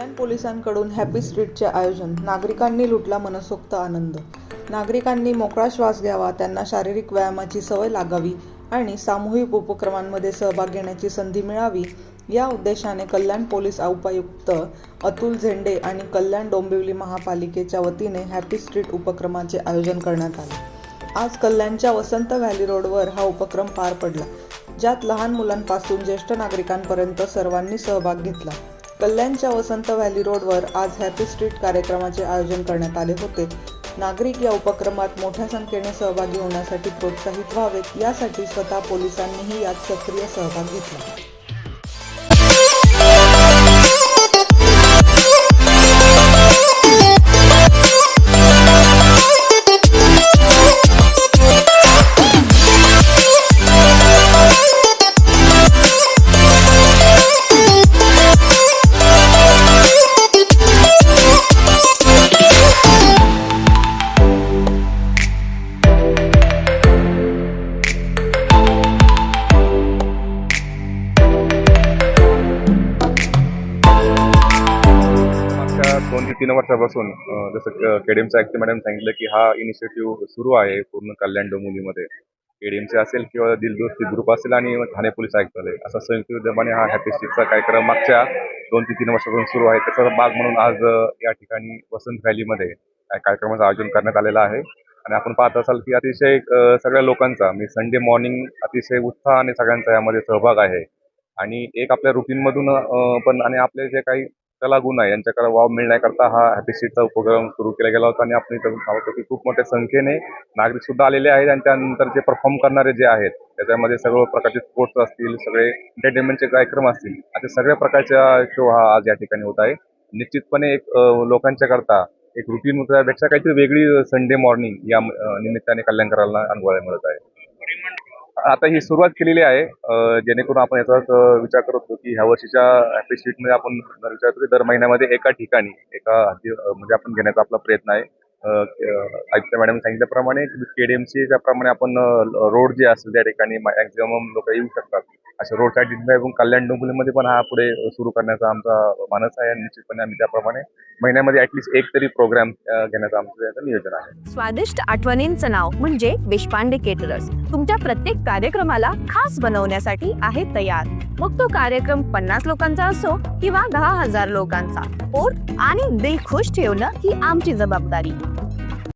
कल्याण पोलिसांकडून हॅपी स्ट्रीटचे आयोजन. नागरिकांनी लुटला मनसोक्त आनंद. नागरिकांनी मोकळा श्वास घ्यावा त्यांना शारीरिक व्यायामाची सवय लागावी आणि सामूहिक उपक्रमांमध्ये सहभाग घेण्याची संधी मिळावी या उद्देशाने कल्याण पोलीस उपायुक्त अतुल झेंडे आणि कल्याण डोंबिवली महापालिकेच्या वतीने हॅपी स्ट्रीट उपक्रमाचे आयोजन करण्यात आले. आज कल्याणच्या वसंत व्हॅली रोडवर हा उपक्रम पार पडला ज्यात लहान मुलांपासून ज्येष्ठ नागरिकांपर्यंत सर्वांनी सहभाग घेतला. कल्याणच्या वसंत व्हॅली रोडवर आज हॅपी स्ट्रीट कार्यक्रमाचे आयोजन करण्यात आले होते. नागरिक या उपक्रमात मोठ्या संख्येने सहभागी होण्यासाठी प्रोत्साहित व्हावेत यासाठी स्वतः पोलिसांनीही यात सक्रिय सहभाग घेतला. मागच्या दोन ते तीन वर्षापासून जसं केडीएमचं ॲक्ट मॅडम सांगितलं की हा इनिशिएटिव्ह सुरू आहे पूर्ण कल्याण डोंबिवलीमध्ये. केडीएमचे असेल किंवा दिलदोस्ती ग्रुप असेल आणि ठाणे पोलीस आयुक्त आले असा संयुक्त उद्यमाने हा हॅपी स्ट्रीटचा कार्यक्रम मागच्या दोन ते तीन वर्षापासून सुरू आहे. त्याचा भाग म्हणून आज या ठिकाणी वसंत व्हॅलीमध्ये कार्यक्रमाचं आयोजन करण्यात आलेलं आहे. आणि आपण पाहत असाल की अतिशय सगळ्या लोकांचा म्हणजे संडे मॉर्निंग अतिशय उत्साह आणि सगळ्यांचा यामध्ये सहभाग आहे. आणि एक आपल्या रुटीनमधून पण आणि आपले जे काही त्याला गुण आहे. यांच्याकडे वाव मिळण्याकरता हा हॅपी सीटचा उपक्रम सुरू केला गेला होता आणि आपण इथं पाहतो की खूप मोठ्या संख्येने नागरिक सुद्धा आलेले आहेत आणि त्यानंतर जे परफॉर्म करणारे जे आहेत त्याच्यामध्ये सर्व प्रकारचे स्पोर्ट्स असतील सगळे एंटरटेनमेंटचे कार्यक्रम असतील अशा सगळ्या प्रकारचा शो हा आज या ठिकाणी होत आहे. निश्चितपणे एक लोकांच्या करता एक रुटीन पेक्षा काहीतरी वेगळी संडे मॉर्निंग या निमित्ताने कल्याणकरांना अनुभवायला मिळत आहे. आता ही सुरुवात केलेली आहे जेणेकरून आपण याचाच विचार करत होतो की ह्या वर्षीच्या हॅपी आपण जर विचार करतो की दर महिन्यामध्ये एका ठिकाणी एका म्हणजे आपण घेण्याचा आपला प्रयत्न आहे. आयुक्त मॅडम सांगितल्याप्रमाणे केडीएमसी ज्याप्रमाणे आपण रोड जे असेल त्या ठिकाणी मॅक्झिमम लोक येऊ शकतात. अशा रोड साईड पण कल्याण डोंबिवलीमध्ये पण हा पुढे सुरू करण्याचा आमचा मानस आहे. आणि निश्चितपणे आम्ही त्याप्रमाणे महिन्यामध्ये ऍटलीस्ट एक तरी प्रोग्राम घेण्याचं आमचं नियोजन आहे. स्वादिष्ट आठवणींचं नाव म्हणजे देशपांडे केटरर्स तुमच्या प्रत्येक कार्यक्रमाला खास बनवण्यासाठी आहे तयार. मग तो कार्यक्रम पन्नास लोकांचा असो किंवा दहा हजार लोकांचा. पोट आणि दिल खुश ठेवणं ही आमची जबाबदारी.